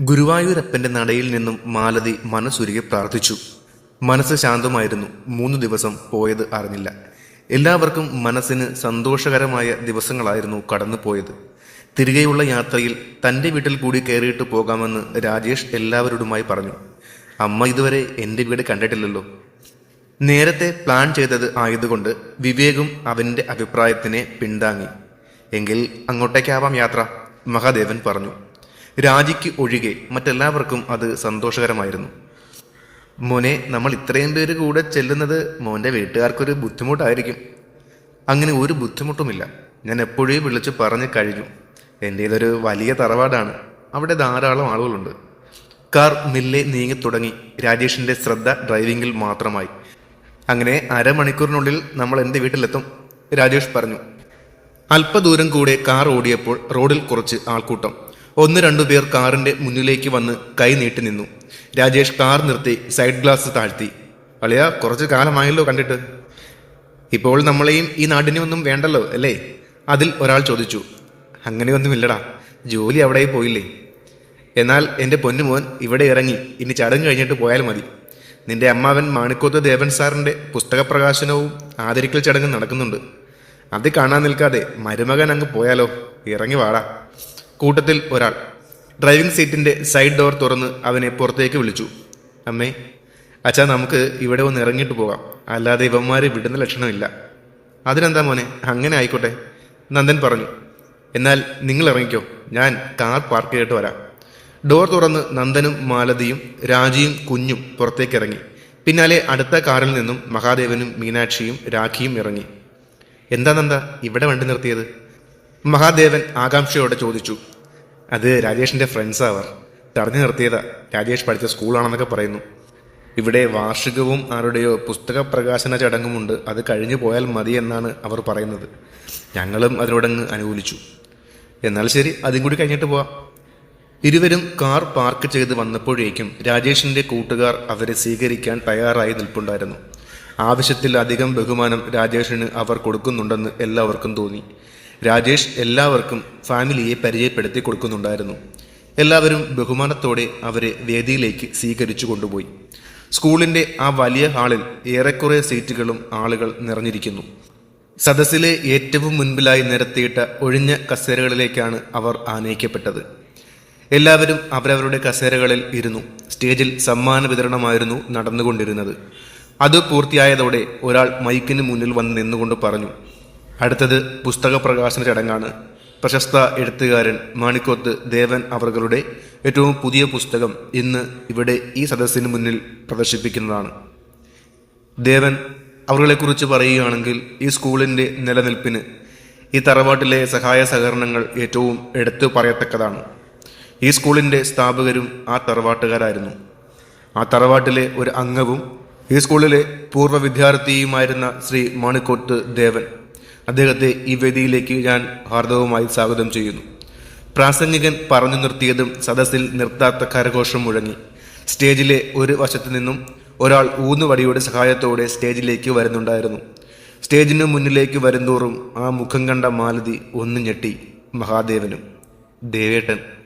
ഗുരുവായൂരപ്പന്റെ നടയിൽ നിന്നും മാലതി മനസ്സുരുകെ പ്രാർത്ഥിച്ചു. മനസ്സ് ശാന്തമായിരുന്നു. മൂന്ന് ദിവസം പോയത് അറിഞ്ഞില്ല. എല്ലാവർക്കും മനസ്സിന് സന്തോഷകരമായ ദിവസങ്ങളായിരുന്നു കടന്നുപോയത്. തിരികെയുള്ള യാത്രയിൽ തന്റെ വീട്ടിൽ കൂടി കയറിയിട്ട് പോകാമെന്ന് രാജേഷ് എല്ലാവരോടുമായി പറഞ്ഞു. അമ്മ ഇതുവരെ എന്റെ വീട് കണ്ടിട്ടില്ലല്ലോ. നേരത്തെ പ്ലാൻ ചെയ്തത് ആയതുകൊണ്ട് വിവേകും അവന്റെ അഭിപ്രായത്തിനെ പിന്താങ്ങി. എങ്കിൽ അങ്ങോട്ടേക്കാവാം യാത്ര മഹാദേവൻ പറഞ്ഞു. രാജിക്ക് ഒഴികെ മറ്റെല്ലാവർക്കും അത് സന്തോഷകരമായിരുന്നു. മോനെ നമ്മൾ ഇത്രയും പേര് കൂടെ ചെല്ലുന്നത് മോന്റെ വീട്ടുകാർക്കൊരു ബുദ്ധിമുട്ടായിരിക്കും. അങ്ങനെ ഒരു ബുദ്ധിമുട്ടുമില്ല. ഞാൻ എപ്പോഴും വിളിച്ചു പറഞ്ഞു കഴിഞ്ഞു. എന്റെ ഇതൊരു വലിയ തറവാടാണ്. അവിടെ ധാരാളം ആളുകളുണ്ട്. കാർ മെല്ലെ നീങ്ങി തുടങ്ങി രാജേഷിന്റെ ശ്രദ്ധ ഡ്രൈവിംഗിൽ മാത്രമായി. അങ്ങനെ അരമണിക്കൂറിനുള്ളിൽ നമ്മൾ എന്റെ വീട്ടിലെത്തും. രാജേഷ് പറഞ്ഞു. അല്പദൂരം കൂടെ കാർ ഓടിയപ്പോൾ റോഡിൽ കുറച്ച് ആൾക്കൂട്ടം. ഒന്ന് രണ്ടു പേർ കാറിന്റെ മുന്നിലേക്ക് വന്ന് കൈ നീട്ടി നിന്നു. രാജേഷ് കാർ നിർത്തി സൈഡ് ഗ്ലാസ് താഴ്ത്തി. അളിയ കുറച്ച് കാലമായല്ലോ കണ്ടിട്ട്. ഇപ്പോൾ നമ്മളെയും ഈ നാടിനെ ഒന്നും വേണ്ടല്ലോ അല്ലേ? അതിൽ ഒരാൾ ചോദിച്ചു. അങ്ങനെയൊന്നുമില്ലടാ ജോലി അവിടെ പോയില്ലേ? എന്നാൽ എന്റെ പൊന്നുമോൻ ഇവിടെ ഇറങ്ങി ഇനി ചടങ്ങ് കഴിഞ്ഞിട്ട് പോയാൽ മതി. നിന്റെ അമ്മാവൻ മാണിക്കോത്ത് ദേവൻ സാറിന്റെ പുസ്തക പ്രകാശനവും ആദരിക്കൽ ചടങ്ങും നടക്കുന്നുണ്ട്. അത് കാണാൻ നിൽക്കാതെ മരുമകൻ അങ്ങ് പോയാലോ? ഇറങ്ങി വാടാ. കൂട്ടത്തിൽ ഒരാൾ. ഡ്രൈവിംഗ് സീറ്റിന്റെ സൈഡ് ഡോർ തുറന്ന് അവനെ പുറത്തേക്ക് വിളിച്ചു. അമ്മേ അച്ഛാ നമുക്ക് ഇവിടെ ഒന്ന് ഇറങ്ങിയിട്ട് പോകാം. അല്ലാതെ ഇവന്മാർ വിടുന്ന ലക്ഷണമില്ല. അതിനെന്താ മോനെ? അങ്ങനെ ആയിക്കോട്ടെ. നന്ദൻ പറഞ്ഞു. എന്നാൽ നിങ്ങൾ ഇറങ്ങിക്കോ. ഞാൻ കാർ പാർക്ക് ചെയ്തിട്ട് വരാം. ഡോർ തുറന്ന് നന്ദനും മാലതിയും രാജിയും കുഞ്ഞും പുറത്തേക്കിറങ്ങി. പിന്നാലെ അടുത്ത കാറിൽ നിന്നും മഹാദേവനും മീനാക്ഷിയും രാഖിയും ഇറങ്ങി. എന്താ നന്ദ ഇവിടെ വണ്ടി നിർത്തിയത്? മഹാദേവൻ ആകാംക്ഷയോടെ ചോദിച്ചു. അത് രാജേഷിന്റെ ഫ്രണ്ട്സ് അവർ തടഞ്ഞു നിർത്തിയതാ. രാജേഷ് പഠിച്ച സ്കൂളാണെന്നൊക്കെ പറയുന്നു. ഇവിടെ വാർഷികവും ആരുടെയോ പുസ്തക പ്രകാശന ചടങ്ങുമുണ്ട്. അത് കഴിഞ്ഞു പോയാൽ മതി എന്നാണ് അവർ പറയുന്നത്. ഞങ്ങളും അതിനോടങ്ങ് അനുകൂലിച്ചു. എന്നാൽ ശരി അതും കൂടി കഴിഞ്ഞിട്ട് പോവാം. ഇരുവരും കാർ പാർക്ക് ചെയ്ത് വന്നപ്പോഴേക്കും രാജേഷിന്റെ കൂട്ടുകാർ അവരെ സ്വീകരിക്കാൻ തയ്യാറായി നിൽപ്പുണ്ടായിരുന്നു. ആവശ്യത്തിൽ അധികം ബഹുമാനം രാജേഷിന് അവർ കൊടുക്കുന്നുണ്ടെന്ന് എല്ലാവർക്കും തോന്നി. രാജേഷ് എല്ലാവർക്കും ഫാമിലിയെ പരിചയപ്പെടുത്തി കൊടുക്കുന്നുണ്ടായിരുന്നു. എല്ലാവരും ബഹുമാനത്തോടെ അവരെ വേദിയിലേക്ക് സ്വീകരിച്ചു കൊണ്ടുപോയി. സ്കൂളിന്റെ ആ വലിയ ഹാളിൽ ഏറെക്കുറെ സീറ്റുകളും ആളുകൾ നിറഞ്ഞിരിക്കുന്നു. സദസ്സിലെ ഏറ്റവും മുൻപിലായി നിരത്തിയിട്ട ഒഴിഞ്ഞ കസേരകളിലേക്കാണ് അവർ ആനയിക്കപ്പെട്ടത്. എല്ലാവരും അവരവരുടെ കസേരകളിൽ ഇരുന്നു. സ്റ്റേജിൽ സമ്മാന വിതരണമായിരുന്നു നടന്നുകൊണ്ടിരുന്നത്. അത് പൂർത്തിയായതോടെ ഒരാൾ മൈക്കിന് മുന്നിൽ വന്ന് നിന്നുകൊണ്ട് പറഞ്ഞു അടുത്തത് പുസ്തക പ്രകാശന ചടങ്ങാണ്. പ്രശസ്ത എഴുത്തുകാരൻ മാണിക്കോത്ത് ദേവൻ അവർകളുടെ ഏറ്റവും പുതിയ പുസ്തകം ഇന്ന് ഇവിടെ ഈ സദസ്സിന് മുന്നിൽ പ്രദർശിപ്പിക്കുന്നതാണ്. ദേവൻ അവരെക്കുറിച്ച് പറയുകയാണെങ്കിൽ ഈ സ്കൂളിന്റെ നിലനിൽപ്പിന് ഈ തറവാട്ടിലെ സഹായ സഹകരണങ്ങൾ ഏറ്റവും എടുത്തു പറയത്തക്കതാണ്. ഈ സ്കൂളിന്റെ സ്ഥാപകരും ആ തറവാട്ടുകാരായിരുന്നു. ആ തറവാട്ടിലെ ഒരു അംഗവും ഈ സ്കൂളിലെ പൂർവ വിദ്യാർത്ഥിയുമായിരുന്ന ശ്രീ മാണിക്കോട്ട് ദേവൻ. അദ്ദേഹത്തെ ഈ വേദിയിലേക്ക് ഞാൻ ഹാർദവുമായി സ്വാഗതം ചെയ്യുന്നു. പ്രാസംഗികൻ പറഞ്ഞു നിർത്തിയതും സദസ്സിൽ നിർത്താത്ത കരഘോഷം മുഴങ്ങി. സ്റ്റേജിലെ ഒരു വശത്തു നിന്നും ഒരാൾ ഊന്നുവടിയുടെ സഹായത്തോടെ സ്റ്റേജിലേക്ക് വരുന്നുണ്ടായിരുന്നു. സ്റ്റേജിന് മുന്നിലേക്ക് വരുന്തോറും ആ മുഖം കണ്ട മാലതി ഒന്ന് ഞെട്ടി. മഹാദേവനും ദേവേട്ടൻ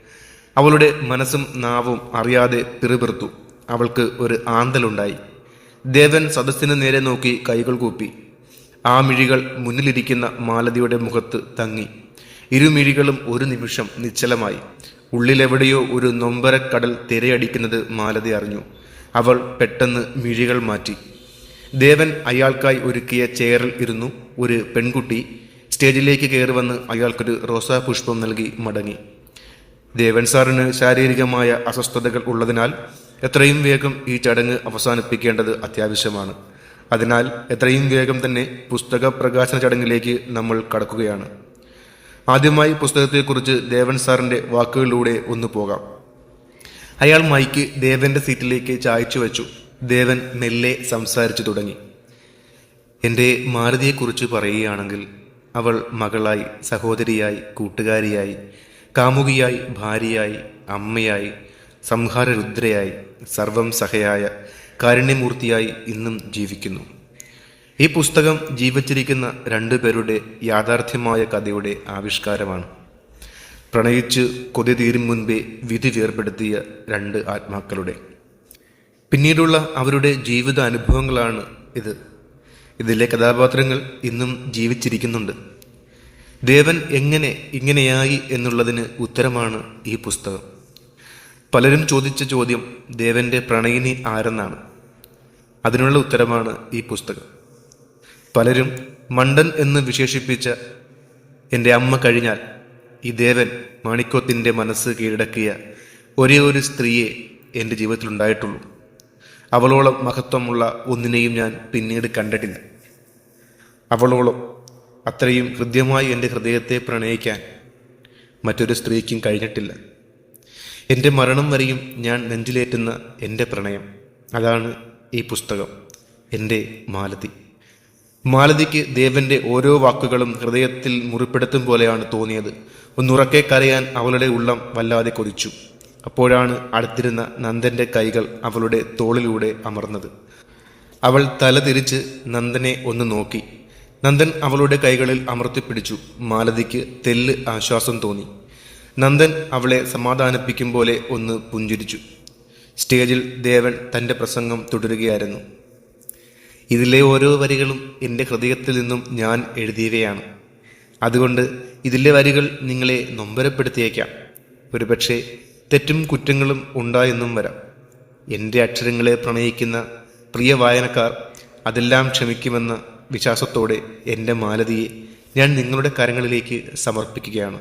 അവളുടെ മനസ്സും നാവും അറിയാതെ പിറുപിറുത്തു. അവൾക്ക് ഒരു ആന്തലുണ്ടായി. ദേവൻ സദസ്സിന് നേരെ നോക്കി കൈകൾ കൂപ്പി. ആ മിഴികൾ മുന്നിലിരിക്കുന്ന മാലതിയുടെ മുഖത്ത് തങ്ങി. ഇരുമിഴികളും ഒരു നിമിഷം നിശ്ചലമായി. ഉള്ളിലെവിടെയോ ഒരു നൊമ്പരക്കടൽ തിരയടിക്കുന്നത് മാലതി അറിഞ്ഞു. അവൾ പെട്ടെന്ന് മിഴികൾ മാറ്റി. ദേവൻ അയാൾക്കായി ഒരുക്കിയ ചെയറിൽ ഇരുന്നു ഒരു പെൺകുട്ടി. സ്റ്റേജിലേക്ക് കയറി വന്ന് അയാൾക്കൊരു റോസാ പുഷ്പം നൽകി മടങ്ങി. ദേവൻ സാറിന് ശാരീരികമായ അസ്വസ്ഥതകൾ ഉള്ളതിനാൽ എത്രയും വേഗം ഈ ചടങ്ങ് അവസാനിപ്പിക്കേണ്ടത് അത്യാവശ്യമാണ്. അതിനാൽ എത്രയും വേഗം തന്നെ പുസ്തക പ്രകാശന ചടങ്ങിലേക്ക് നമ്മൾ കടക്കുകയാണ്. ആദ്യമായി പുസ്തകത്തെക്കുറിച്ച് ദേവൻ സാറിന്റെ വാക്കുകളിലൂടെ ഒന്ന് പോകാം. അയാൾ മൈക്ക് ദേവന്റെ സീറ്റിലേക്ക് ചായച്ചു വെച്ചു. ദേവൻ മെല്ലെ സംസാരിച്ചു തുടങ്ങി. എന്റെ മാരുതിയെക്കുറിച്ച് പറയുകയാണെങ്കിൽ അവൾ മകളായി സഹോദരിയായി കൂട്ടുകാരിയായി കാമുകിയായി ഭാര്യയായി അമ്മയായി സംഹാരരുദ്രയായി സർവം സഹയായ കാരുണ്യമൂർത്തിയായി ഇന്നും ജീവിക്കുന്നു. ഈ പുസ്തകം ജീവിച്ചിരിക്കുന്ന രണ്ടു പേരുടെ യാഥാർത്ഥ്യമായ കഥയുടെ ആവിഷ്കാരമാണ്. പ്രണയിച്ച് കൊതി തീരും മുൻപേ വിധി വേർപ്പെടുത്തിയ രണ്ട് ആത്മാക്കളുടെ. പിന്നീടുള്ള അവരുടെ ജീവിത അനുഭവങ്ങളാണ് ഇത്. ഇതിലെ കഥാപാത്രങ്ങൾ ഇന്നും ജീവിച്ചിരിക്കുന്നുണ്ട്. ദേവൻ എങ്ങനെ ഇങ്ങനെയായി എന്നുള്ളതിന് ഉത്തരമാണ് ഈ പുസ്തകം. പലരും ചോദിച്ച ചോദ്യം ദേവന്റെ പ്രണയിനി ആരെന്നാണ്. അതിനുള്ള ഉത്തരമാണ് ഈ പുസ്തകം. പലരും മണ്ടൻ എന്ന് വിശേഷിപ്പിച്ച എന്റെ അമ്മ കഴിഞ്ഞാൽ ഈ ദേവൻ മാണിക്കോത്തിന്റെ മനസ്സ് കീഴടക്കിയ ഒരേ ഒരു സ്ത്രീയെ എന്റെ ജീവിതത്തിലുണ്ടായിട്ടുള്ളൂ അവളോളം മഹത്വമുള്ള ഒന്നിനെയും ഞാൻ പിന്നീട് കണ്ടിട്ടില്ല. അവളോളം അത്രയും ഹൃദ്യമായി എന്റെ ഹൃദയത്തെ പ്രണയിക്കാൻ മറ്റൊരു സ്ത്രീക്കും കഴിഞ്ഞിട്ടില്ല. എന്റെ മരണം വരെയും ഞാൻ നെഞ്ചിലേറ്റുന്ന എന്റെ പ്രണയം. അതാണ് ഈ പുസ്തകം. എന്റെ മാലതി. മാലതിക്ക് ദേവന്റെ ഓരോ വാക്കുകളും ഹൃദയത്തിൽ മുറിപ്പെടുത്തും പോലെയാണ് തോന്നിയത്. ഒന്നുറക്കെ കരയാൻ അവളുടെ ഉള്ളം വല്ലാതെ കൊതിച്ചു. അപ്പോഴാണ് അടുത്തിരുന്ന നന്ദന്റെ കൈകൾ അവളുടെ തോളിലൂടെ അമർന്നത്. അവൾ തല തിരിച്ച് നന്ദനെ ഒന്ന് നോക്കി. നന്ദൻ അവളുടെ കൈകളിൽ അമർത്തിപ്പിടിച്ചു. മാലതിക്ക് തെല്ല് ആശ്വാസം തോന്നി. നന്ദൻ അവളെ സമാധാനിപ്പിക്കും പോലെ ഒന്ന് പുഞ്ചിരിച്ചു. സ്റ്റേജിൽ ദേവൻ തന്റെ പ്രസംഗം തുടരുകയായിരുന്നു. ഇതിലെ ഓരോ വരികളും എന്റെ ഹൃദയത്തിൽ നിന്നും ഞാൻ എഴുതിയവയാണ്. അതുകൊണ്ട് ഇതിലെ വരികൾ നിങ്ങളെ നൊമ്പരപ്പെടുത്തിയേക്കാം. ഒരുപക്ഷെ തെറ്റും കുറ്റങ്ങളും ഉണ്ടായെന്നും വരാം. എന്റെ അക്ഷരങ്ങളെ പ്രണയിക്കുന്ന പ്രിയ വായനക്കാർ അതെല്ലാം ക്ഷമിക്കുമെന്ന വിശ്വാസത്തോടെ എന്റെ മാലതിയെ ഞാൻ നിങ്ങളുടെ കരങ്ങളിലേക്ക് സമർപ്പിക്കുകയാണ്.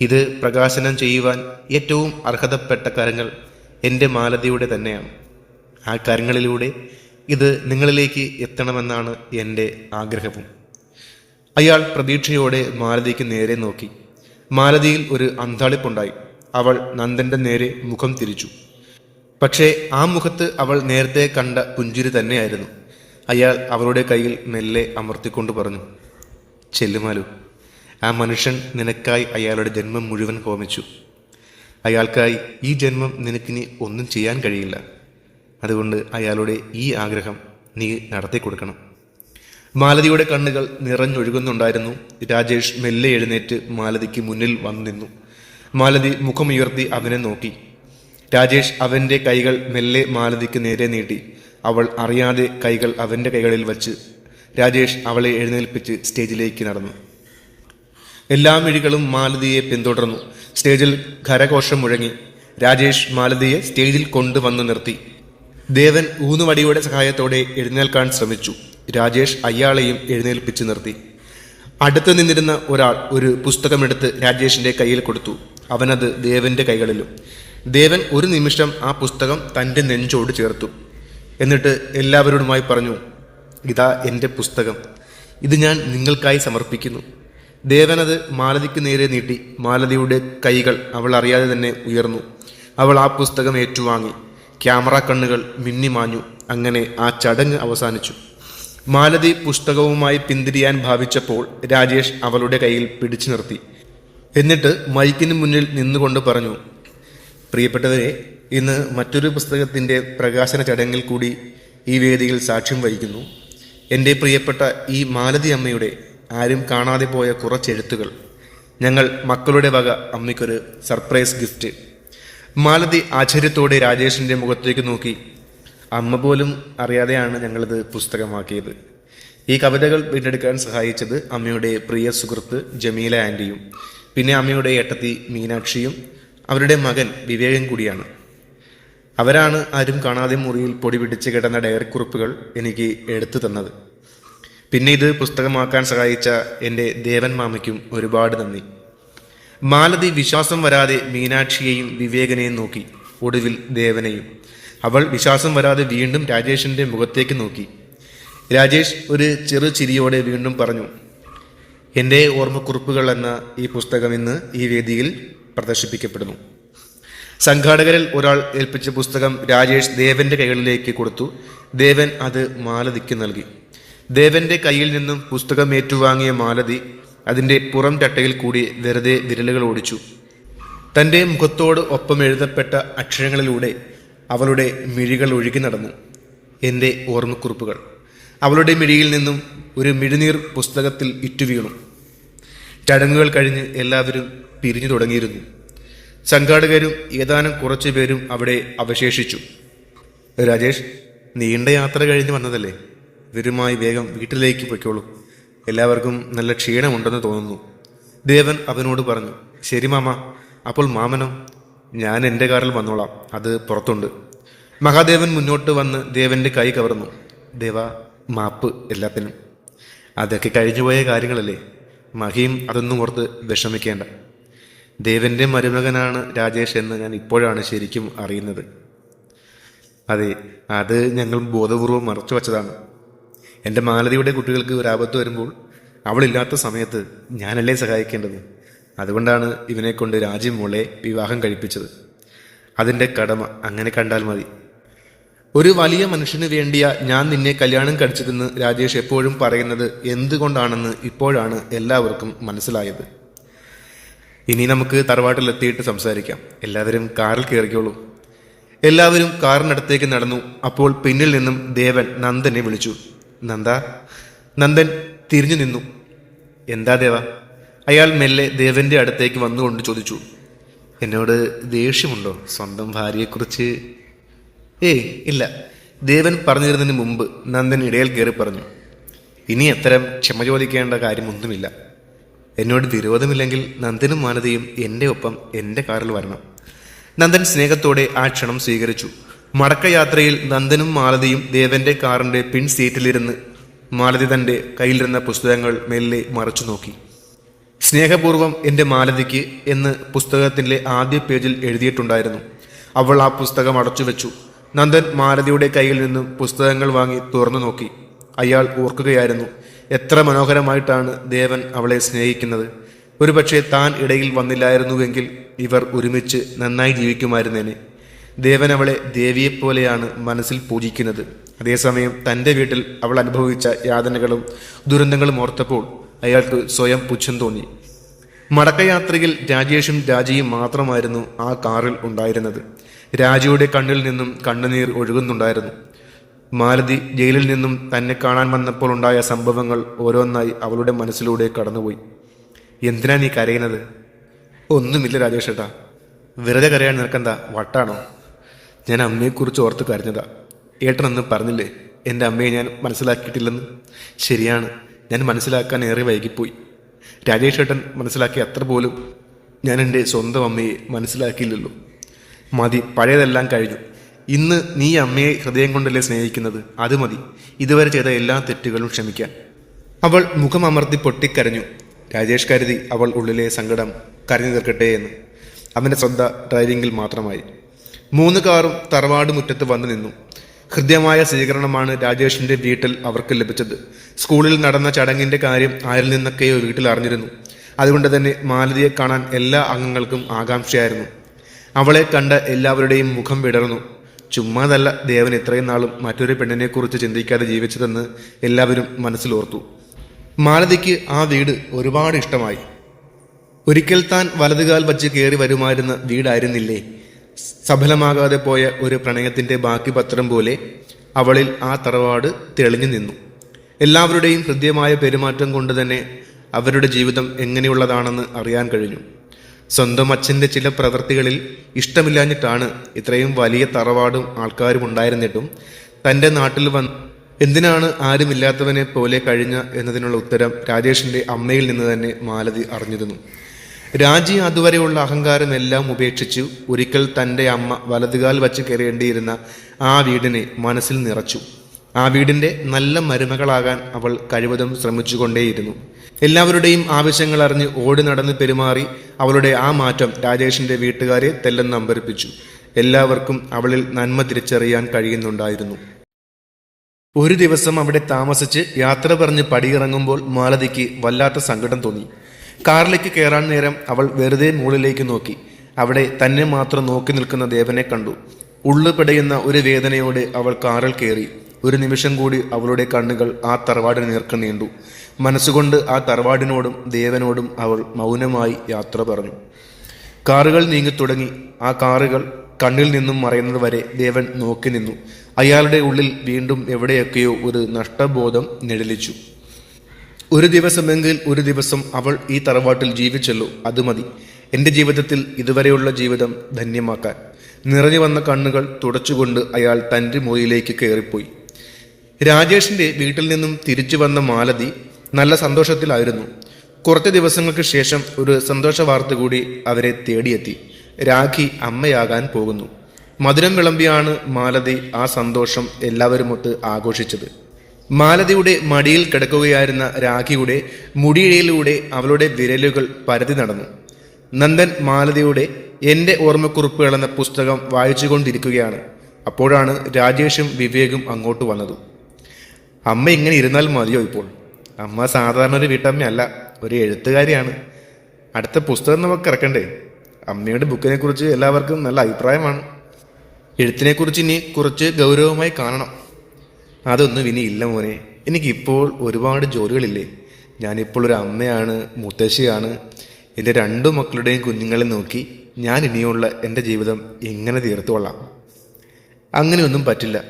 ഇത് പ്രകാശനം ചെയ്യുവാൻ ഏറ്റവും അർഹതപ്പെട്ട കരങ്ങൾ എന്റെ മാലതിയുടെ തന്നെയാണ്. ആ കരങ്ങളിലൂടെ ഇത് നിങ്ങളിലേക്ക് എത്തണമെന്നാണ് എന്റെ ആഗ്രഹവും. അയാൾ പ്രതീക്ഷയോടെ മാലതിക്ക് നേരെ നോക്കി. മാലതിയിൽ ഒരു അന്താളിപ്പുണ്ടായി അവൾ നന്ദന്റെ നേരെ മുഖം തിരിച്ചു. പക്ഷേ ആ മുഖത്ത് അവൾ നേരത്തെ കണ്ട പുഞ്ചിരി തന്നെയായിരുന്നു. അയാൾ അവരുടെ കയ്യിൽ മെല്ലെ അമർത്തിക്കൊണ്ട് പറഞ്ഞു ചെല്ലുമാലു ആ മനുഷ്യൻ നിനക്കായി അയാളുടെ ജന്മം മുഴുവൻ ഹോമിച്ചു. അയാൾക്കായി ഈ ജന്മം നിനക്കിനി ഒന്നും ചെയ്യാൻ കഴിയില്ല. അതുകൊണ്ട് അയാളുടെ ഈ ആഗ്രഹം നീ നടത്തി കൊടുക്കണം. മാലതിയുടെ കണ്ണുകൾ നിറഞ്ഞൊഴുകുന്നുണ്ടായിരുന്നു. രാജേഷ് മെല്ലെ എഴുന്നേറ്റ് മാലതിക്ക് മുന്നിൽ വന്നു നിന്നു. മാലതി മുഖമുയർത്തി അവനെ നോക്കി. രാജേഷ് അവന്റെ കൈകൾ മെല്ലെ മാലതിക്ക് നേരെ നീട്ടി. അവൾ അറിയാതെ കൈകൾ അവന്റെ കൈകളിൽ വച്ച് രാജേഷ് അവളെ എഴുന്നേൽപ്പിച്ച് സ്റ്റേജിലേക്ക് നടന്നു. എല്ലാ മിഴികളും മാലതിയെ പിന്തുടർന്നു. സ്റ്റേജിൽ ഖരഘോഷം മുഴങ്ങി. രാജേഷ് മാലതിയെ സ്റ്റേജിൽ കൊണ്ടുവന്ന് നിർത്തി. ദേവൻ ഊന്നുവടിയുടെ സഹായത്തോടെ എഴുന്നേൽക്കാൻ ശ്രമിച്ചു. രാജേഷ് അയാളെയും എഴുന്നേൽപ്പിച്ച് നിർത്തി. അടുത്ത് നിന്നിരുന്ന ഒരാൾ ഒരു പുസ്തകമെടുത്ത് രാജേഷിന്റെ കയ്യിൽ കൊടുത്തു. അവനത് ദേവന്റെ കൈകളിലും. ദേവൻ ഒരു നിമിഷം ആ പുസ്തകം തന്റെ നെഞ്ചോട് ചേർത്തു. എന്നിട്ട് എല്ലാവരോടുമായി പറഞ്ഞു ഇതാ എന്റെ പുസ്തകം. ഇത് ഞാൻ നിങ്ങൾക്കായി സമർപ്പിക്കുന്നു. ദേവനത് മാലതിക്ക് നേരെ നീട്ടി. മാലതിയുടെ കൈകൾ അവൾ അറിയാതെ തന്നെ ഉയർന്നു. അവൾ ആ പുസ്തകം ഏറ്റുവാങ്ങി. ക്യാമറ കണ്ണുകൾ മിന്നിമാഞ്ഞു അങ്ങനെ ആ ചടങ്ങ് അവസാനിച്ചു. മാലതി പുസ്തകവുമായി പിന്തിരിയാൻ ഭാവിച്ചപ്പോൾ രാജേഷ് അവളുടെ കയ്യിൽ പിടിച്ചു നിർത്തി. എന്നിട്ട് മൈക്കിന് മുന്നിൽ നിന്നുകൊണ്ട് പറഞ്ഞു പ്രിയപ്പെട്ടവരെ ഇന്ന് മറ്റൊരു പുസ്തകത്തിന്റെ പ്രകാശന ചടങ്ങിൽ കൂടി ഈ വേദിയിൽ സാക്ഷ്യം വഹിക്കുന്നു. എന്റെ പ്രിയപ്പെട്ട ഈ മാലതി അമ്മയുടെ ആരും കാണാതെ പോയ കുറച്ചെഴുത്തുകൾ ഞങ്ങൾ മക്കളുടെ വക അമ്മയ്ക്കൊരു സർപ്രൈസ് ഗിഫ്റ്റ്. മാലതി ആശ്ചര്യത്തോടെ രാജേഷിന്റെ മുഖത്തേക്ക് നോക്കി. അമ്മ പോലും അറിയാതെയാണ് ഞങ്ങളിത് പുസ്തകമാക്കിയത്. ഈ കവിതകൾ വീണ്ടെടുക്കാൻ സഹായിച്ചത് അമ്മയുടെ പ്രിയ സുഹൃത്ത് ജമീല ആന്റിയും പിന്നെ അമ്മയുടെ ഏട്ടത്തി മീനാക്ഷിയും അവരുടെ മകൻ വിവേകൻ കൂടിയാണ്. അവരാണ് ആരും കാണാതെ മുറിയിൽ പൊടി പിടിച്ച് കിടന്ന ഡയറി കുറിപ്പുകൾ എനിക്ക് എടുത്തു തന്നത്. പിന്നെ ഇത് പുസ്തകമാക്കാൻ സഹായിച്ച എന്റെ ദേവൻ മാമയ്ക്കും ഒരുപാട് നന്ദി. മാലതി വിശ്വാസം വരാതെ മീനാക്ഷിയെയും വിവേകനെയും നോക്കി ഒടുവിൽ ദേവനെയും. അവൾ വിശ്വാസം വരാതെ വീണ്ടും രാജേഷിന്റെ മുഖത്തേക്ക് നോക്കി. രാജേഷ് ഒരു ചെറു ചിരിയോടെ വീണ്ടും പറഞ്ഞു എന്റെ ഓർമ്മക്കുറിപ്പുകൾ എന്ന ഈ പുസ്തകം ഇന്ന് ഈ വേദിയിൽ പ്രദർശിപ്പിക്കപ്പെടുന്നു. സംഘാടകരിൽ ഒരാൾ ഏൽപ്പിച്ച പുസ്തകം രാജേഷ് ദേവന്റെ കൈകളിലേക്ക് കൊടുത്തു. ദേവൻ അത് മാലതിക്ക് നൽകി. ദേവന്റെ കയ്യിൽ നിന്നും പുസ്തകം ഏറ്റുവാങ്ങിയ മാലതി അതിന്റെ പുറം ചട്ടയിൽ കൂടി വെറുതെ വിരലുകൾ ഓടിച്ചു. തന്റെ മുഖത്തോട് ഒപ്പം എഴുതപ്പെട്ട അക്ഷരങ്ങളിലൂടെ അവളുടെ മിഴികൾ ഒഴുകി നടന്നു. എന്റെ ഓർമ്മക്കുറിപ്പുകൾ. അവളുടെ മിഴിയിൽ നിന്നും ഒരു മിഴുനീർ പുസ്തകത്തിൽ ഇറ്റുവീണു ചടങ്ങുകൾ കഴിഞ്ഞ് എല്ലാവരും പിരിഞ്ഞു തുടങ്ങിയിരുന്നു. സംഘാടകരും ഏതാനും കുറച്ചു പേരും അവിടെ അവശേഷിച്ചു. രാജേഷ് നീണ്ട യാത്ര കഴിഞ്ഞ് വന്നതല്ലേ? ഇവരുമായി വേഗം വീട്ടിലേക്ക് പൊയ്ക്കോളൂ. എല്ലാവർക്കും നല്ല ക്ഷീണമുണ്ടെന്ന് തോന്നുന്നു. ദേവൻ അവനോട് പറഞ്ഞു ശരി മാമ അപ്പോൾ മാമനോ ഞാൻ എന്റെ കാറിൽ വന്നോളാം. അത് പുറത്തുണ്ട്. മഹാദേവൻ മുന്നോട്ട് വന്ന് ദേവന്റെ കൈ കവർന്നു. ദേവ മാപ്പ് എല്ലാത്തിനും. അതൊക്കെ കഴിഞ്ഞുപോയ കാര്യങ്ങളല്ലേ. മഹിയും അതൊന്നും ഓർത്ത് വിഷമിക്കേണ്ട. ദേവന്റെ മരുമകനാണ് രാജേഷ് എന്ന് ഞാൻ ഇപ്പോഴാണ് ശരിക്കും അറിയുന്നത്. അതെ അത് ഞങ്ങൾ ബോധപൂർവം മറച്ചു വച്ചതാണ്. എന്റെ മാലതിയുടെ കുട്ടികൾക്ക് ഒരു ആപത്ത് വരുമ്പോൾ അവളില്ലാത്ത സമയത്ത് ഞാനല്ലേ സഹായിക്കേണ്ടത്? അതുകൊണ്ടാണ് ഇവനെ കൊണ്ട് രാജ്യം മോളെ വിവാഹം കഴിപ്പിച്ചത്. അതിന്റെ കടമ അങ്ങനെ കണ്ടാൽ മതി. ഒരു വലിയ മനുഷ്യന് വേണ്ടിയ ഞാൻ നിന്നെ കല്യാണം കഴിച്ചതെന്ന് രാജേഷ് എപ്പോഴും പറയുന്നത് എന്തുകൊണ്ടാണെന്ന് ഇപ്പോഴാണ് എല്ലാവർക്കും മനസ്സിലായത്. ഇനി നമുക്ക് തറവാട്ടിലെത്തിയിട്ട് സംസാരിക്കാം. എല്ലാവരും കാറിൽ കയറിക്കോളൂ. എല്ലാവരും കാറിനടുത്തേക്ക് നടന്നു. അപ്പോൾ പിന്നിൽ നിന്നും ദേവൻ നന്ദനെ വിളിച്ചു. നന്ദ നന്ദൻ തിരിഞ്ഞു നിന്നു. എന്താ ദേവ? അയാൾ മെല്ലെ ദേവന്റെ അടുത്തേക്ക് വന്നുകൊണ്ട് ചോദിച്ചു. എന്നോട് ദേഷ്യമുണ്ടോ? സ്വന്തം ഭാര്യയെക്കുറിച്ച്? ഏയ് ഇല്ല. ദേവൻ പറഞ്ഞിരുന്നതിന് മുമ്പ് നന്ദൻ ഇടയിൽ കയറി പറഞ്ഞു. ഇനി അത്തരം ക്ഷമ ചോദിക്കേണ്ട കാര്യമൊന്നുമില്ല. എന്നോട് വിരോധമില്ലെങ്കിൽ നന്ദനും മാനതയും എന്റെ ഒപ്പം എന്റെ കാറിൽ വരണം. നന്ദൻ സ്നേഹത്തോടെ ആ ക്ഷണം സ്വീകരിച്ചു. മടക്കയാത്രയിൽ നന്ദനും മാലതിയും ദേവന്റെ കാറിന്റെ പിൻ സീറ്റിലിരുന്ന് മാലതി തന്റെ കയ്യിലിരുന്ന പുസ്തകങ്ങൾ മെല്ലെ മറച്ചു നോക്കി. സ്നേഹപൂർവം എന്റെ മാലതിക്ക് എന്ന് പുസ്തകത്തിലെ ആദ്യ പേജിൽ എഴുതിയിട്ടുണ്ടായിരുന്നു. അവൾ ആ പുസ്തകം അടച്ചു വെച്ചു. നന്ദൻ മാലതിയുടെ കയ്യിൽ നിന്നും പുസ്തകങ്ങൾ വാങ്ങി തുറന്നു നോക്കി. അയാൾ ഓർക്കുകയായിരുന്നു എത്ര മനോഹരമായിട്ടാണ് ദേവൻ അവളെ സ്നേഹിക്കുന്നത്. ഒരുപക്ഷെ താൻ ഇടയിൽ വന്നില്ലായിരുന്നുവെങ്കിൽ ഇവർ ഒരുമിച്ച് നന്നായി ജീവിക്കുമായിരുന്നേനെ. ദേവൻ അവളെ ദേവിയെപ്പോലെയാണ് മനസ്സിൽ പൂജിക്കുന്നത്. അതേസമയം തന്റെ വീട്ടിൽ അവൾ അനുഭവിച്ച യാതനകളും ദുരന്തങ്ങളും ഓർത്തപ്പോൾ അയാൾക്ക് സ്വയം പുച്ഛം തോന്നി. മടക്കയാത്രയിൽ രാജേഷും രാജയും മാത്രമായിരുന്നു ആ കാറിൽ ഉണ്ടായിരുന്നത്. രാജയുടെ കണ്ണിൽ നിന്നും കണ്ണുനീർ ഒഴുകുന്നുണ്ടായിരുന്നു. മാലതി ജയിലിൽ നിന്നും തന്നെ കാണാൻ വന്നപ്പോൾ ഉണ്ടായ സംഭവങ്ങൾ ഓരോന്നായി അവളുടെ മനസ്സിലൂടെ കടന്നുപോയി. എന്തിനാ നീ കരയുന്നത്? ഒന്നുമില്ല രാജേഷ് ഏട്ടാ വെറുതെ കരയാൻ നിൽക്കണ്ട വട്ടാണോ? ഞാൻ അമ്മയെക്കുറിച്ച് ഓർത്ത് കരഞ്ഞതാ. ഏട്ടനൊന്നും പറഞ്ഞില്ലേ എന്റെ അമ്മയെ ഞാൻ മനസ്സിലാക്കിയിട്ടില്ലെന്ന്? ശരിയാണ് ഞാൻ മനസ്സിലാക്കാൻ ഏറെ വൈകിപ്പോയി. രാജേഷ് ഏട്ടൻ മനസ്സിലാക്കിയ അത്ര പോലും ഞാൻ എന്റെ സ്വന്തം അമ്മയെ മനസ്സിലാക്കിയില്ലല്ലോ. മതി പഴയതെല്ലാം കഴിഞ്ഞു. ഇന്ന് നീ അമ്മയെ ഹൃദയം കൊണ്ടല്ലേ സ്നേഹിക്കുന്നത്? അത് മതി. ഇതുവരെ ചെയ്ത എല്ലാ തെറ്റുകളും ക്ഷമിക്കാൻ. അവൾ മുഖം അമർത്തി പൊട്ടിക്കരഞ്ഞു. രാജേഷ് കരുതി അവൾ ഉള്ളിലെ സങ്കടം കരഞ്ഞു തീർക്കട്ടെ എന്ന്. അവന്റെ ശ്രദ്ധ ഡ്രൈവിംഗിൽ മാത്രമായി. മൂന്ന് കാറും തറവാട് മുറ്റത്ത് വന്നു നിന്നു. ഹൃദ്യമായ സ്വീകരണമാണ് രാജേഷിന്റെ വീട്ടിൽ അവർക്ക് ലഭിച്ചത്. സ്കൂളിൽ നടന്ന ചടങ്ങിന്റെ കാര്യം ആരിൽ നിന്നൊക്കെയോ വീട്ടിൽ അറിഞ്ഞിരുന്നു. അതുകൊണ്ട് തന്നെ മാലതിയെ കാണാൻ എല്ലാ അംഗങ്ങൾക്കും ആകാംക്ഷയായിരുന്നു. അവളെ കണ്ട എല്ലാവരുടെയും മുഖം വിടർന്നു. ചുമ്മാതല്ല ദേവൻ ഇത്രയും നാളും മറ്റൊരു പെണ്ണിനെക്കുറിച്ച് ചിന്തിക്കാതെ ജീവിച്ചതെന്ന് എല്ലാവരും മനസ്സിലോർത്തു. മാലതിക്ക് ആ വീട് ഒരുപാട് ഇഷ്ടമായി. ഒരിക്കൽ താൻ വലതുകാൽ വച്ച് കയറി വരുമായിരുന്ന വീടായിരുന്നില്ലേ? സഫലമാകാതെ പോയ ഒരു പ്രണയത്തിന്റെ ബാക്കി പത്രം പോലെ അവളിൽ ആ തറവാട് തെളിഞ്ഞു നിന്നു. എല്ലാവരുടെയും ഹൃദ്യമായ പെരുമാറ്റം കൊണ്ട് തന്നെ അവരുടെ ജീവിതം എങ്ങനെയുള്ളതാണെന്ന് അറിയാൻ കഴിഞ്ഞു. സ്വന്തം അച്ഛന്റെ ചില പ്രവൃത്തികളിൽ ഇഷ്ടമില്ലാഞ്ഞിട്ടാണ് ഇത്രയും വലിയ തറവാടും ആൾക്കാരും ഉണ്ടായിരുന്നിട്ടും തന്റെ നാട്ടിൽ വന്ന് എന്തിനാണ് ആരുമില്ലാത്തവനെ പോലെ കഴിഞ്ഞ എന്നതിനുള്ള ഉത്തരം രാജേഷിന്റെ അമ്മയിൽ നിന്ന് തന്നെ മാലതി അറിഞ്ഞിരുന്നു. രാജി അതുവരെയുള്ള അഹങ്കാരമെല്ലാം ഉപേക്ഷിച്ചു ഒരിക്കൽ തന്റെ അമ്മ വലതുകാൽ വച്ച് കയറേണ്ടിയിരുന്ന ആ വീടിനെ മനസ്സിൽ നിറച്ചു. ആ വീടിന്റെ നല്ല മരുമകളാകാൻ അവൾ കഴിവതും ശ്രമിച്ചുകൊണ്ടേയിരുന്നു. എല്ലാവരുടെയും ആവശ്യങ്ങൾ അറിഞ്ഞ് ഓടി നടന്ന് പെരുമാറി അവളുടെ ആ മാറ്റം രാജേഷിന്റെ വീട്ടുകാരെ തെല്ലെന്ന് അമ്പരിപ്പിച്ചു. എല്ലാവർക്കും അവളിൽ നന്മ തിരിച്ചറിയാൻ കഴിയുന്നുണ്ടായിരുന്നു. ഒരു ദിവസം അവിടെ താമസിച്ച് യാത്ര പറഞ്ഞ് പടിയിറങ്ങുമ്പോൾ മാലതിക്ക് വല്ലാത്ത സങ്കടം തോന്നി. കാറിലേക്ക് കയറാൻ നേരം അവൾ വെറുതെ മുകളിലേക്ക് നോക്കി. അവിടെ തന്നെ മാത്രം നോക്കി നിൽക്കുന്ന ദേവനെ കണ്ടു. ഉള്ളു പിടയുന്ന ഒരു വേദനയോടെ അവൾ കാറിൽ കയറി ഒരു നിമിഷം കൂടി അവളുടെ കണ്ണുകൾ ആ തറവാടിന് നേർക്ക് നീണ്ടു. മനസ്സുകൊണ്ട് ആ തറവാടിനോടും ദേവനോടും അവൾ മൗനമായി യാത്ര പറഞ്ഞു. കാറുകൾ നീങ്ങിത്തുടങ്ങി. ആ കാറുകൾ കണ്ണിൽ നിന്നും മറയുന്നത് വരെ ദേവൻ നോക്കി നിന്നു. അയാളുടെ ഉള്ളിൽ വീണ്ടും എവിടെയൊക്കെയോ ഒരു നഷ്ടബോധം നിഴലിച്ചു. ഒരു ദിവസമെങ്കിൽ ഒരു ദിവസം അവൾ ഈ തറവാട്ടിൽ ജീവിച്ചല്ലോ. അത് മതി. എന്റെ ജീവിതത്തിൽ ഇതുവരെയുള്ള ജീവിതം ധന്യമാക്കാൻ. നിറഞ്ഞു വന്ന കണ്ണുകൾ തുടച്ചുകൊണ്ട് അയാൾ തന്റെ മുറിയിലേക്ക് കയറിപ്പോയി. രാജേഷിന്റെ വീട്ടിൽ നിന്നും തിരിച്ചു വന്ന മാലതി നല്ല സന്തോഷത്തിലായിരുന്നു. കുറച്ച് ദിവസങ്ങൾക്ക് ശേഷം ഒരു സന്തോഷ വാർത്ത കൂടി അവരെ തേടിയെത്തി. രാഖി അമ്മയാകാൻ പോകുന്നു. മധുരം വിളമ്പിയാണ് മാലതി ആ സന്തോഷം എല്ലാവരുമൊത്ത് ആഘോഷിച്ചത്. മാലതിയുടെ മടിയിൽ കിടക്കുകയായിരുന്ന രാഖിയുടെ മുടിയിഴയിലൂടെ അവളുടെ വിരലുകൾ പരതി നടന്നു. നന്ദൻ മാലതിയുടെ എന്റെ ഓർമ്മക്കുറിപ്പുകൾ എന്ന പുസ്തകം വായിച്ചുകൊണ്ടിരിക്കുകയാണ്. അപ്പോഴാണ് രാജേഷും വിവേകും അങ്ങോട്ട് വന്നത്. അമ്മ ഇങ്ങനെ ഇരുന്നാൽ മതിയോ ഇപ്പോൾ? അമ്മ സാധാരണ ഒരു വീട്ടമ്മയല്ല ഒരു എഴുത്തുകാരിയാണ്. അടുത്ത പുസ്തകം നമുക്ക് ഇറക്കണ്ടേ? അമ്മയുടെ ബുക്കിനെ കുറിച്ച് എല്ലാവർക്കും നല്ല അഭിപ്രായമാണ്. എഴുത്തിനെക്കുറിച്ച് ഇനി കുറച്ച് ഗൗരവമായി കാണണം. അതൊന്നും ഇനി ഇല്ല മോനെ. എനിക്കിപ്പോൾ ഒരുപാട് ജോലികളില്ലേ. ഞാനിപ്പോൾ ഒരു അമ്മയാണ് മുത്തശ്ശിയാണ്. എന്റെ രണ്ടു മക്കളുടെയും കുഞ്ഞുങ്ങളെ നോക്കി ഞാൻ ഇനിയുള്ള എന്റെ ജീവിതം എങ്ങനെ തീർത്തുകൊള്ളാം? അങ്ങനെയൊന്നും പറ്റില്ല.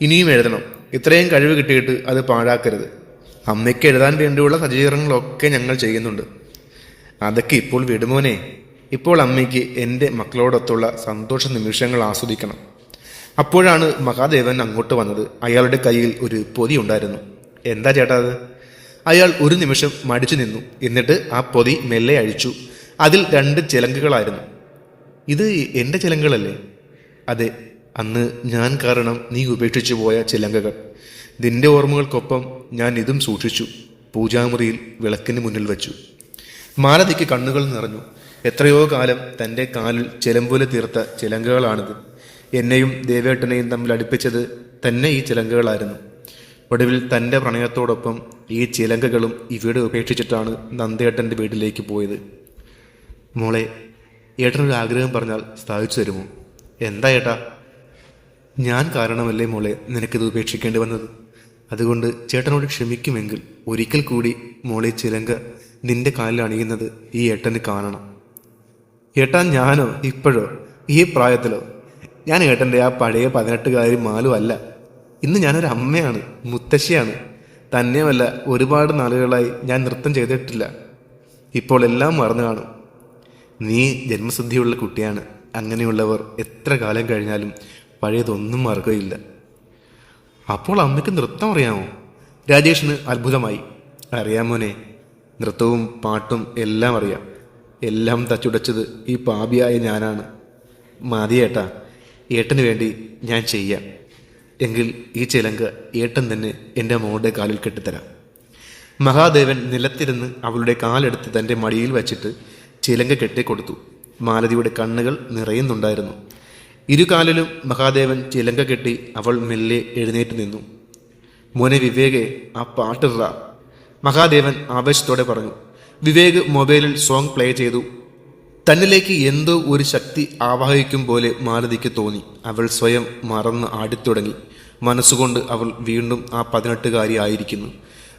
ഇനിയും എഴുതണം. ഇത്രയും കഴിവ് കിട്ടിയിട്ട് അത് പാഴാക്കരുത്. അമ്മയ്ക്ക് എഴുതാൻ വേണ്ടിയുള്ള സജ്ജീകരണങ്ങളൊക്കെ ഞങ്ങൾ ചെയ്യുന്നുണ്ട്. അതൊക്കെ ഇപ്പോൾ വിടുമോനെ ഇപ്പോൾ അമ്മയ്ക്ക് എന്റെ മക്കളോടൊത്തുള്ള സന്തോഷ നിമിഷങ്ങൾ ആസ്വദിക്കണം. അപ്പോഴാണ് മഹാദേവൻ അങ്ങോട്ട് വന്നത്. അയാളുടെ കയ്യിൽ ഒരു പൊതി ഉണ്ടായിരുന്നു. എന്താ ചേട്ടാ അത്? അയാൾ ഒരു നിമിഷം മടിച്ചു നിന്നു. എന്നിട്ട് ആ പൊതി മെല്ലെ അഴിച്ചു. അതിൽ രണ്ട് ചിലങ്കുകളായിരുന്നു. ഇത് എന്റെ ചിലങ്കുകളല്ലേ? അതെ അന്ന് ഞാൻ കാരണം നീ ഉപേക്ഷിച്ചു പോയ ചിലങ്കകൾ. നിന്റെ ഓർമ്മകൾക്കൊപ്പം ഞാൻ ഇതും സൂക്ഷിച്ചു. പൂജാമുറിയിൽ വിളക്കിന് മുന്നിൽ വെച്ചു. മാലതിക്ക് കണ്ണുകൾ നിറഞ്ഞു. എത്രയോ കാലം തന്റെ കാലിൽ ചിലമ്പുല തീർത്ത ചിലങ്കകളാണിത്. എന്നെയും ദേവേട്ടനെയും തമ്മിൽ അടുപ്പിച്ചത് തന്നെ ഈ ചിലങ്കകളായിരുന്നു. ഒടുവിൽ തന്റെ പ്രണയത്തോടൊപ്പം ഈ ചിലങ്കകളും ഇവിടെ ഉപേക്ഷിച്ചിട്ടാണ് നന്ദേട്ടന്റെ വീട്ടിലേക്ക് പോയത്. മോളെ ഏട്ടനൊരു ആഗ്രഹം പറഞ്ഞാൽ സ്ഥാപിച്ചു തരുമോ? എന്താ ഏട്ടാ? ഞാൻ കാരണമല്ലേ മോളെ നിനക്കിത് ഉപേക്ഷിക്കേണ്ടി വന്നത്? അതുകൊണ്ട് ചേട്ടനോട് ക്ഷമിക്കുമെങ്കിൽ ഒരിക്കൽ കൂടി മോളെ ചിലങ്ക നിന്റെ കാലിൽ അണിയുന്നത് ഈ ഏട്ടന് കാണണം. ഏട്ടാ ഞാനോ? ഇപ്പോഴോ? ഈ പ്രായത്തിലോ? ഞാൻ ഏട്ടന്റെ ആ പഴയ പതിനെട്ടുകാരി മാലുമല്ല ഇന്ന് ഞാനൊരു അമ്മയാണ് മുത്തശ്ശിയാണ്. തന്നെയുമല്ല ഒരുപാട് നാളുകളായി ഞാൻ നൃത്തം ചെയ്തിട്ടില്ല. ഇപ്പോൾ എല്ലാം മറന്നു കാണും. നീ ജന്മസിദ്ധിയുള്ള കുട്ടിയാണ്. അങ്ങനെയുള്ളവർ എത്ര കാലം കഴിഞ്ഞാലും പഴയതൊന്നും മറക്കുകയില്ല. അപ്പോൾ അമ്മയ്ക്ക് നൃത്തം അറിയാമോ? രാജേഷിന് അത്ഭുതമായി. അറിയാമോനെ നൃത്തവും പാട്ടും എല്ലാം അറിയാം. എല്ലാം തച്ചുടച്ചത് ഈ പാപിയായ ഞാനാണ്. മതിയേട്ടാ ഏട്ടന് വേണ്ടി ഞാൻ ചെയ്യാം. എങ്കിൽ ഈ ചിലങ്ക ഏട്ടൻ തന്നെ എന്റെ മോളുടെ കാലിൽ കെട്ടിത്തരാം. മഹാദേവൻ നിലത്തിരുന്ന് അവളുടെ കാലെടുത്ത് തന്റെ മടിയിൽ വച്ചിട്ട് ചിലങ്ക കെട്ടിക്കൊടുത്തു. മാലതിയുടെ കണ്ണുകൾ നിറയുന്നുണ്ടായിരുന്നു. ഇരുകാലിലും മഹാദേവൻ ചിലങ്ക കെട്ടി അവൾ മെല്ലെ എഴുന്നേറ്റ് നിന്നു. മോനെ വിവേകെ ആ പാട്ടിറ മഹാദേവൻ ആവേശത്തോടെ പറഞ്ഞു വിവേക് മൊബൈലിൽ സോങ് പ്ലേ ചെയ്തു. തന്നിലേക്ക് എന്തോ ഒരു ശക്തി ആവാഹിക്കും പോലെ മാലതിക്ക് തോന്നി. അവൾ സ്വയം മറന്ന് ആടിത്തുടങ്ങി. മനസ്സുകൊണ്ട് അവൾ വീണ്ടും ആ പതിനെട്ടുകാരി ആയിരിക്കുന്നു.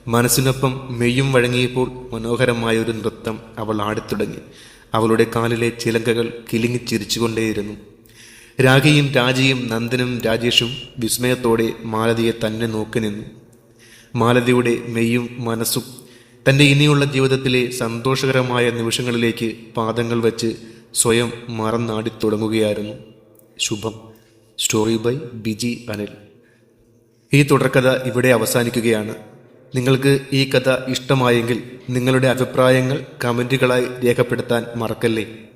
മനസ്സിനൊപ്പം മെയ്യും വഴങ്ങിയപ്പോൾ മനോഹരമായ ഒരു നൃത്തം അവൾ ആടിത്തുടങ്ങി. അവളുടെ കാലിലെ ചിലങ്കകൾ കിലുങ്ങി ചിരിച്ചുകൊണ്ടേയിരുന്നു. രാഖിയും രാജയും നന്ദനും രാജേഷും വിസ്മയത്തോടെ മാലതിയെ തന്നെ നോക്കി നിന്നു. മാലതിയുടെ മെയ്യും മനസ്സും തന്റെ ഇനിയുള്ള ജീവിതത്തിലെ സന്തോഷകരമായ നിമിഷങ്ങളിലേക്ക് പാദങ്ങൾ വെച്ച് സ്വയം മറന്നാടി തുടങ്ങുകയായിരുന്നു. ശുഭം. Story by Biji Anil. ഈ തുടർക്കഥ ഇവിടെ അവസാനിക്കുകയാണ്. നിങ്ങൾക്ക് ഈ കഥ ഇഷ്ടമായെങ്കിൽ നിങ്ങളുടെ അഭിപ്രായങ്ങൾ കമന്റുകളായി രേഖപ്പെടുത്താൻ മറക്കല്ലേ?